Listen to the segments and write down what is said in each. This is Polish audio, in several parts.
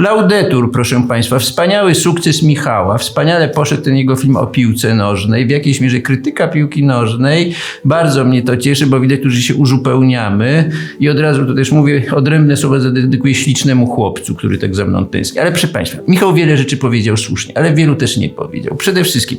Laudetur, proszę Państwa, wspaniały sukces Michała, wspaniale poszedł ten jego film o piłce nożnej, w jakiejś mierze krytyka piłki nożnej, bardzo mnie to cieszy, bo widać że się uzupełniamy. I od razu to też mówię, odrębne słowa zadedykuję ślicznemu chłopcu, który tak za mną tęskni. Ale proszę Państwa, Michał wiele rzeczy powiedział słusznie, ale wielu też nie powiedział. Przede wszystkim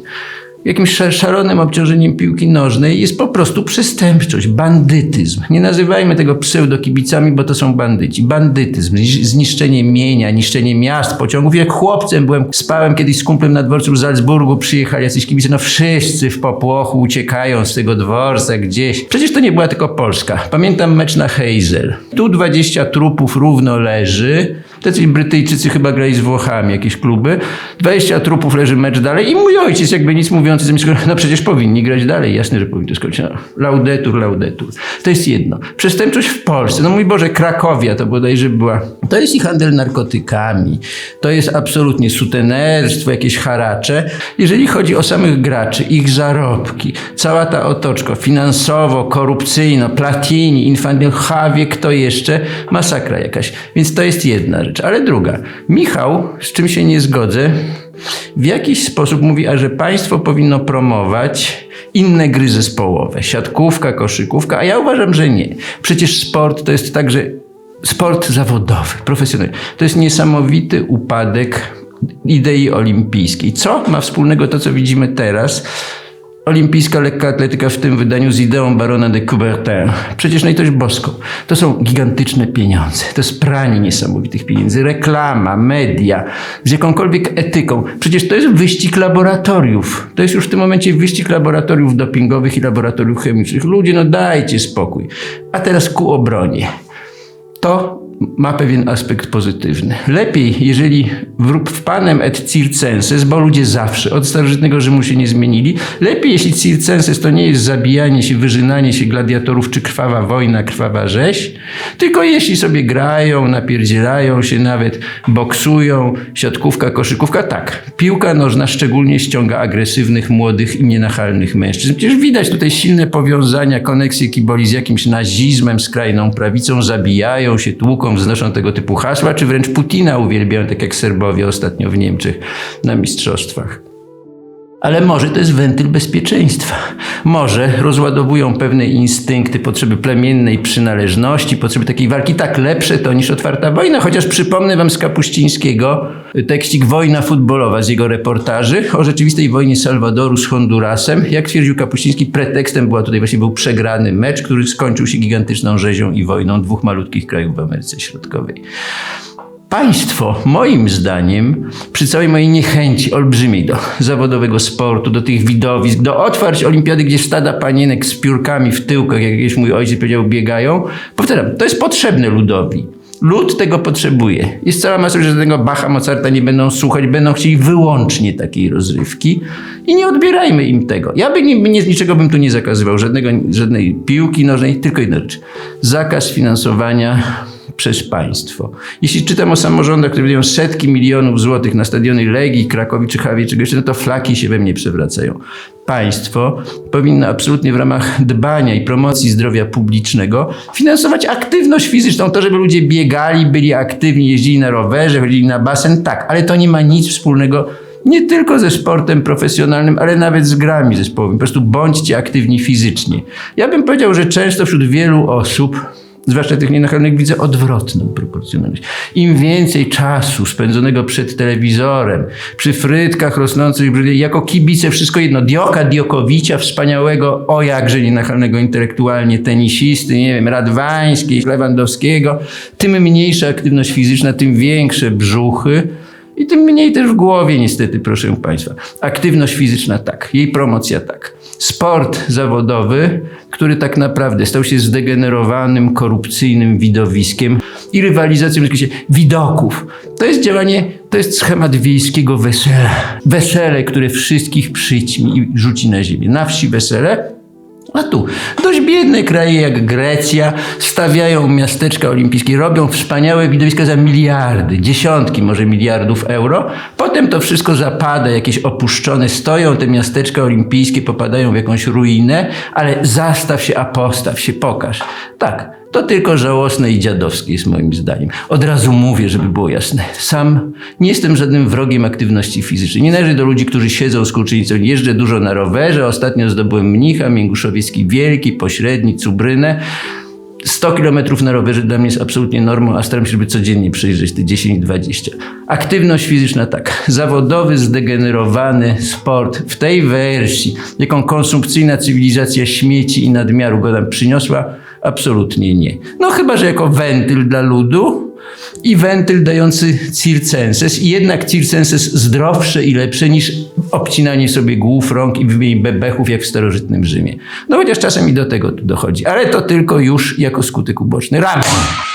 jakimś szalonym obciążeniem piłki nożnej jest po prostu przestępczość, bandytyzm. Nie nazywajmy tego pseudokibicami, bo to są bandyci. Bandytyzm, znisz- zniszczenie mienia, niszczenie miast, pociągów. Jak chłopcem byłem, spałem kiedyś z kumplem na dworcu w Salzburgu, przyjechali jacyś kibice, no wszyscy w popłochu uciekają z tego dworca gdzieś. Przecież to nie była tylko Polska. Pamiętam mecz na Heysel. Tu 20 trupów równo leży. Tacy Brytyjczycy chyba grali z Włochami, jakieś kluby. 20 trupów leży mecz dalej i mój ojciec jakby nic mówiący no przecież powinni grać dalej. Jasne, że powinni skończyć. No, laudetur, laudetur. To jest jedno. Przestępczość w Polsce. No mój Boże, Krakowia to bodajże była. To jest i handel narkotykami. To jest absolutnie sutenerstwo, jakieś haracze. Jeżeli chodzi o samych graczy, ich zarobki, cała ta otoczka finansowo, korupcyjno, Platini, Infantino, Jawie, kto jeszcze, masakra jakaś. Więc to jest jedna rzecz. Ale druga, Michał, z czym się nie zgodzę, w jakiś sposób mówi, a że państwo powinno promować inne gry zespołowe, siatkówka, koszykówka, a ja uważam, że nie. Przecież sport to jest także sport zawodowy, profesjonalny. To jest niesamowity upadek idei olimpijskiej. Co ma wspólnego to, co widzimy teraz? Olimpijska lekka atletyka w tym wydaniu z ideą barona de Coubertin. Przecież na litość boską. To są gigantyczne pieniądze. To jest pranie niesamowitych pieniędzy. Reklama, media, z jakąkolwiek etyką. Przecież to jest wyścig laboratoriów. To jest już w tym momencie wyścig laboratoriów dopingowych i laboratoriów chemicznych. Ludzie, no dajcie spokój. A teraz ku obronie to ma pewien aspekt pozytywny. Lepiej, jeżeli w, w panem et circenses, bo ludzie zawsze od starożytnego Rzymu się nie zmienili, lepiej jeśli circenses to nie jest zabijanie się, wyżynanie się gladiatorów, czy krwawa wojna, krwawa rzeź, tylko jeśli sobie grają, napierdzielają się nawet, boksują, siatkówka, koszykówka, tak. Piłka nożna szczególnie ściąga agresywnych, młodych i nienachalnych mężczyzn. Przecież widać tutaj silne powiązania, koneksje kiboli z jakimś nazizmem, skrajną prawicą, zabijają się, tłuką, wznoszą tego typu hasła, czy wręcz Putina uwielbiają, tak jak Serbowie ostatnio w Niemczech na mistrzostwach. Ale może to jest wentyl bezpieczeństwa. Może rozładowują pewne instynkty, potrzeby plemiennej przynależności, potrzeby takiej walki tak lepsze to niż otwarta wojna. Chociaż przypomnę wam z Kapuścińskiego tekstik Wojna futbolowa z jego reportaży o rzeczywistej wojnie Salwadoru z Hondurasem. Jak twierdził Kapuściński, pretekstem była tutaj właśnie był przegrany mecz, który skończył się gigantyczną rzezią i wojną dwóch malutkich krajów w Ameryce Środkowej. Państwo, moim zdaniem, przy całej mojej niechęci olbrzymiej do zawodowego sportu, do tych widowisk, do otwarć olimpiady, gdzie stada panienek z piórkami w tyłkach, jak jakieś mój ojciec powiedział, biegają, powtarzam, to jest potrzebne ludowi. Lud tego potrzebuje. Jest cała masa, że tego Bacha, Mozarta nie będą słuchać, będą chcieli wyłącznie takiej rozrywki i nie odbierajmy im tego. Ja by nie, nie, niczego bym tu nie zakazywał, żadnego, żadnej piłki nożnej, tylko jedna rzecz. Zakaz finansowania przez państwo. Jeśli czytam o samorządach, które wydają setki milionów złotych na stadiony Legii, Krakowi czy Chawie, czy jeszcze, no to flaki się we mnie przewracają. Państwo powinno absolutnie w ramach dbania i promocji zdrowia publicznego finansować aktywność fizyczną. To, żeby ludzie biegali, byli aktywni, jeździli na rowerze, chodzili na basen, tak, ale to nie ma nic wspólnego nie tylko ze sportem profesjonalnym, ale nawet z grami zespołowymi. Po prostu bądźcie aktywni fizycznie. Ja bym powiedział, że często wśród wielu osób zwłaszcza tych nienachalnych, widzę odwrotną proporcjonalność. Im więcej czasu spędzonego przed telewizorem, przy frytkach rosnących, jako kibice, wszystko jedno, Dioka Diokowicia, wspaniałego, o jakże nienachalnego intelektualnie tenisisty, nie wiem, Radwańskiej, Lewandowskiego, tym mniejsza aktywność fizyczna, tym większe brzuchy, i tym mniej też w głowie, niestety, proszę Państwa. Aktywność fizyczna tak, jej promocja tak. Sport zawodowy, który tak naprawdę stał się zdegenerowanym, korupcyjnym widowiskiem i rywalizacją w zakresie widoków. To jest działanie, to jest schemat wiejskiego wesela. Wesele, które wszystkich przyćmi i rzuci na ziemię. Na wsi wesele, a tu dość biedne kraje jak Grecja stawiają miasteczka olimpijskie, robią wspaniałe widowiska za miliardy, dziesiątki może miliardów euro. Potem to wszystko zapada, jakieś opuszczone stoją, te miasteczka olimpijskie popadają w jakąś ruinę, ale zastaw się, a postaw się, pokaż. Tak, to tylko żałosne i dziadowskie jest moim zdaniem. Od razu mówię, żeby było jasne. Sam nie jestem żadnym wrogiem aktywności fizycznej. Nie należę do ludzi, którzy siedzą z kurczynicą. Jeżdżę dużo na rowerze. Ostatnio zdobyłem mnicha, Mięguszowiecki Wielki, Pośredni, Cubrynę. 100 km na rowerze dla mnie jest absolutnie normą, a staram się, żeby codziennie przejrzeć te 10-20. Aktywność fizyczna tak. Zawodowy, zdegenerowany sport w tej wersji, jaką konsumpcyjna cywilizacja śmieci i nadmiaru go nam przyniosła, absolutnie nie. No chyba, że jako wentyl dla ludu i wentyl dający circenses i jednak circenses zdrowsze i lepsze niż obcinanie sobie głów, rąk i wymienienie bebechów jak w starożytnym Rzymie. No chociaż czasem i do tego tu dochodzi, ale to tylko już jako skutek uboczny. Ramon!